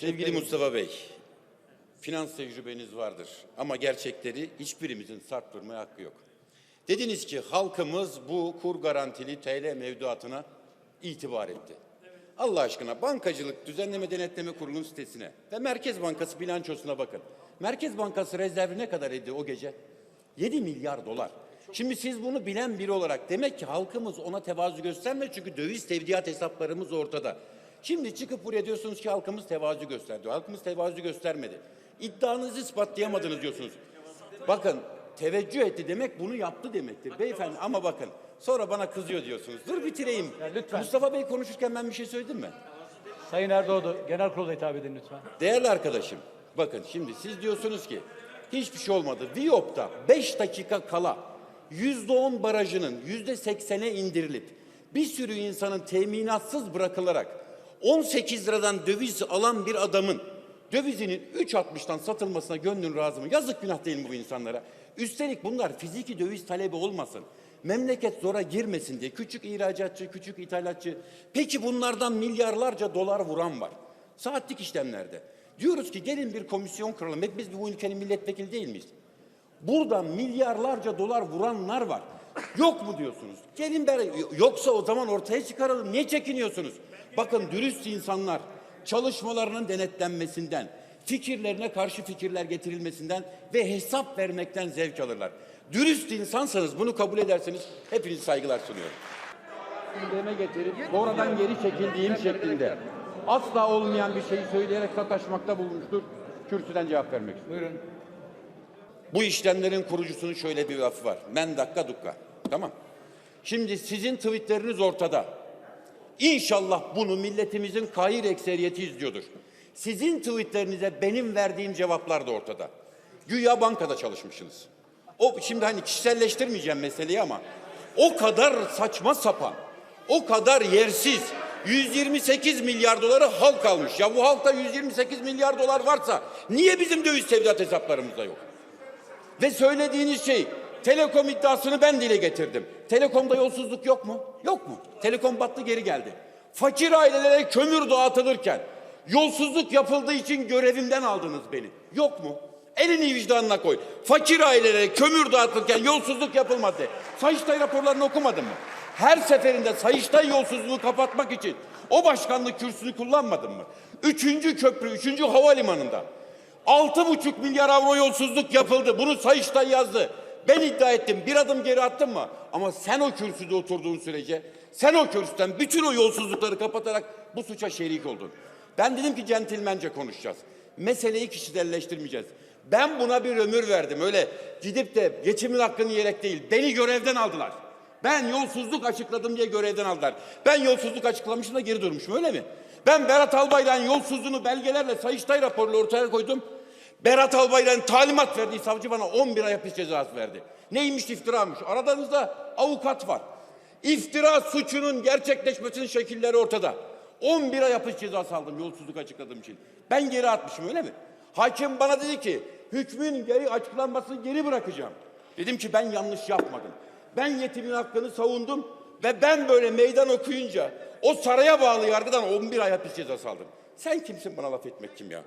Sevgili Mustafa Bey, finans tecrübeniz vardır ama gerçekleri hiçbirimizin sarttırmaya hakkı yok. Dediniz ki halkımız bu kur garantili TL mevduatına itibar etti. Allah aşkına Bankacılık Düzenleme Denetleme Kurulu'nun sitesine ve Merkez Bankası bilançosuna bakın. Merkez Bankası rezervi ne kadar idi o gece? 7 milyar dolar. Şimdi siz bunu bilen biri olarak demek ki halkımız ona tevazu göstermiyor çünkü döviz tevdiat hesaplarımız ortada. Şimdi çıkıp buraya diyorsunuz ki halkımız tevazu gösterdi. Halkımız tevazu göstermedi. İddianızı ispatlayamadınız diyorsunuz. Bakın teveccüh etti demek bunu yaptı demektir. Beyefendi ama bakın sonra bana kızıyor diyorsunuz. Dur bitireyim. lütfen. Mustafa Bey konuşurken ben bir şey söyledim mi? Sayın Erdoğdu, genel kurula hitap edin lütfen. Değerli arkadaşım, bakın şimdi siz diyorsunuz ki hiçbir şey olmadı. Viyop'ta 5 dakika kala %10 barajının %80'e indirilip bir sürü insanın teminatsız bırakılarak 18 liradan döviz alan bir adamın dövizinin 3.60'tan satılmasına gönlün razı mı? Yazık günah değil mi bu insanlara? Üstelik bunlar fiziki döviz talebi olmasın. Memleket zora girmesin diye küçük ihracatçı, küçük ithalatçı. Peki bunlardan milyarlarca dolar vuran var. Saatlik işlemlerde. Diyoruz ki gelin bir komisyon kuralım. Hep biz bu ülkenin milletvekili değil miyiz? Buradan milyarlarca dolar vuranlar var. Yok mu diyorsunuz? Gelin beraber. Yoksa o zaman ortaya çıkaralım. Niye çekiniyorsunuz? Bakın dürüst insanlar çalışmalarının denetlenmesinden, fikirlerine karşı fikirler getirilmesinden ve hesap vermekten zevk alırlar. Dürüst insansanız bunu kabul ederseniz hepiniz saygılar sunuyorum. gündeme getirip sonradan geri çekildiğim şeklinde asla olmayan bir şeyi söyleyerek sataşmakta bulunmuştur. Kürsüden cevap vermek istiyorum. Buyurun. Bu işlemlerin kurucusunun şöyle bir lafı var. Men dakika dukka. Tamam. Şimdi sizin tweetleriniz ortada. İnşallah bunu milletimizin kahir ekseriyeti izliyordur. Sizin tweetlerinize benim verdiğim cevaplar da ortada. Güya bankada çalışmışsınız. O şimdi hani kişiselleştirmeyeceğim meseleyi ama o kadar saçma sapan, o kadar yersiz 128 milyar doları halk almış. Ya bu halkta 128 milyar dolar varsa niye bizim döviz tevdiat hesaplarımızda yok? Ve söylediğiniz şey Telekom iddiasını ben dile getirdim. Telekom'da yolsuzluk yok mu? Yok mu? Telekom battı geri geldi. Fakir ailelere kömür dağıtılırken yolsuzluk yapıldığı için görevimden aldınız beni. Yok mu? Elini vicdanına koy. Fakir ailelere kömür dağıtılırken yolsuzluk yapılmadı. Sayıştay raporlarını okumadın mı? Her seferinde Sayıştay yolsuzluğu kapatmak için o başkanlık kürsüsünü kullanmadın mı? Üçüncü köprü, üçüncü havalimanında Altı buçuk milyar avro yolsuzluk yapıldı. Bunu Sayıştay yazdı. Ben iddia ettim. Bir adım geri attım mı? Ama sen o kürsüde oturduğun sürece sen o kürsüden bütün o yolsuzlukları kapatarak bu suça şerik oldun. Ben dedim ki centilmence konuşacağız. Meseleyi kişiselleştirmeyeceğiz. Ben buna bir ömür verdim. Öyle gidip de geçimin hakkını yiyerek değil. Beni görevden aldılar. Ben yolsuzluk açıkladım diye görevden aldılar. Ben yolsuzluk açıklamışım da geri durmuşum öyle mi? Ben Berat Albayrak'ın yolsuzluğunu belgelerle Sayıştay raporuyla ortaya koydum. Berat Albayrak'ın talimat verdiği savcı bana 11 ay hapis cezası verdi. Neymiş iftiramış? Aradığınızda avukat var. İftira suçunun gerçekleşmesinin şekilleri ortada. 11 ay hapis cezası aldım yolsuzluk açıkladığım için. Ben geri atmışım öyle mi? Hakim bana dedi ki hükmün geri açıklanmasını geri bırakacağım. Dedim ki ben yanlış yapmadım. Ben yetimin hakkını savundum ve ben böyle meydan okuyunca o saraya bağlı yargıdan 11 ay hapis cezası aldım. Sen kimsin bana laf etmek kim ya?